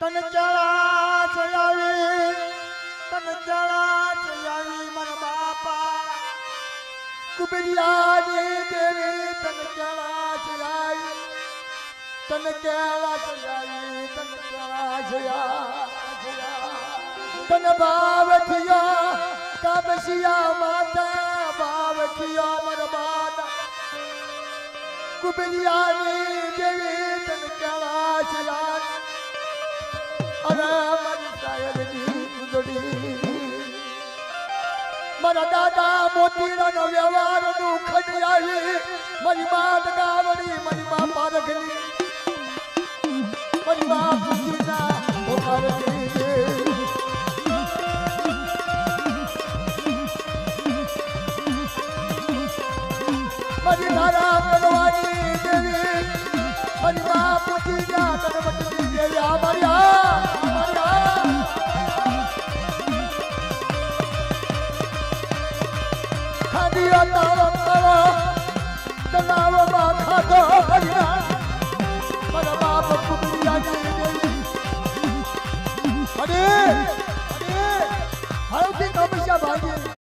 તન ચડા ચડાવી તન ચડા ચડાવી મન બાપા. કુબરિયાની દેવી તન ચડા ચડાવી તન કેળા ચડાવી તન ચડા ચડા તન ભાવ થયો કાબસિયા માતા ભાવ થયો મારા માતા કુબરિયાની દેવી મારી દાદા મોતીરાનો વ્યવહારનું ખડી આવી મારી માત ગાવડી, મારી મા પારખની મારી મા ખુશીના ઓકારણી મારી ધારા કરવાની દિયો તારો તળો તનાવો માં ખાધો હરિયા પર બાપ કુબરિયા ની દેવી. અરે અરે હાઉથી કમશા ભાગી